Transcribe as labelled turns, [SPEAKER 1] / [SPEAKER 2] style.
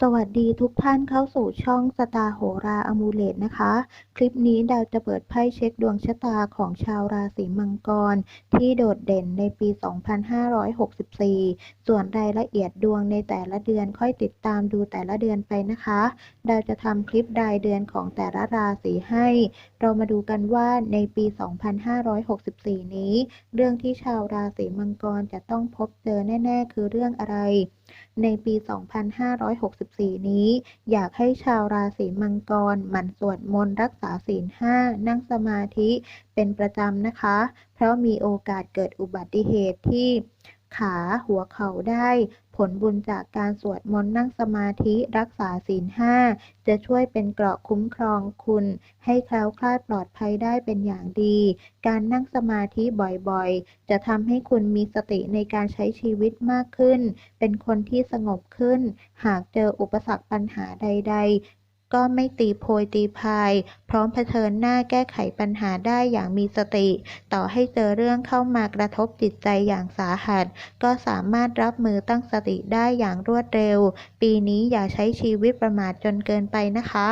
[SPEAKER 1] สวัสดีทุกท่านเข้าสู่ช่องสตาร์โหราอมูเลตนะคะ คลิปนี้ดาวจะเปิดไพ่เช็คดวงชะตาของชาวราศีมังกร ที่โดดเด่นในปี 2564 ส่วนรายละเอียดดวงในแต่ละเดือนค่อยติดตามดูแต่ละเดือนไปนะคะ ดาวจะทำคลิปรายเดือนของแต่ละราศีให้ เรามาดูกันว่าในปี 2564 นี้ เรื่องที่ชาวราศีมังกรจะต้องพบเจอแน่ ๆ คือเรื่องอะไร ในปี 2564นี้ อยากให้ชาวราศีมังกรหมั่นสวดมนต์รักษาศีลห้านั่งสมาธิเป็นประจำนะคะ เพราะมีโอกาสเกิดอุบัติเหตุที่ ขาหัวเข่าได้ ผลบุญจากการสวดมนต์นั่งสมาธิรักษาศีล5จะช่วยเป็นเกราะคุ้มครองคุณ ให้แคล้วคลาดปลอดภัยได้เป็นอย่างดี การนั่งสมาธิบ่อยๆ จะทำให้คุณมีสติในการใช้ชีวิตมากขึ้น เป็นคนที่สงบขึ้น หากเจออุปสรรคปัญหาใด ๆ ก็ไม่ตีโพยตีพาย พร้อมเผชิญหน้าแก้ไขปัญหาได้อย่างมีสติ ต่อให้เจอเรื่องเข้ามากระทบจิตใจอย่างสาหัส ก็สามารถรับมือตั้งสติได้อย่างรวดเร็ว ปีนี้อย่าใช้ชีวิตประมาทจนเกินไปนะคะ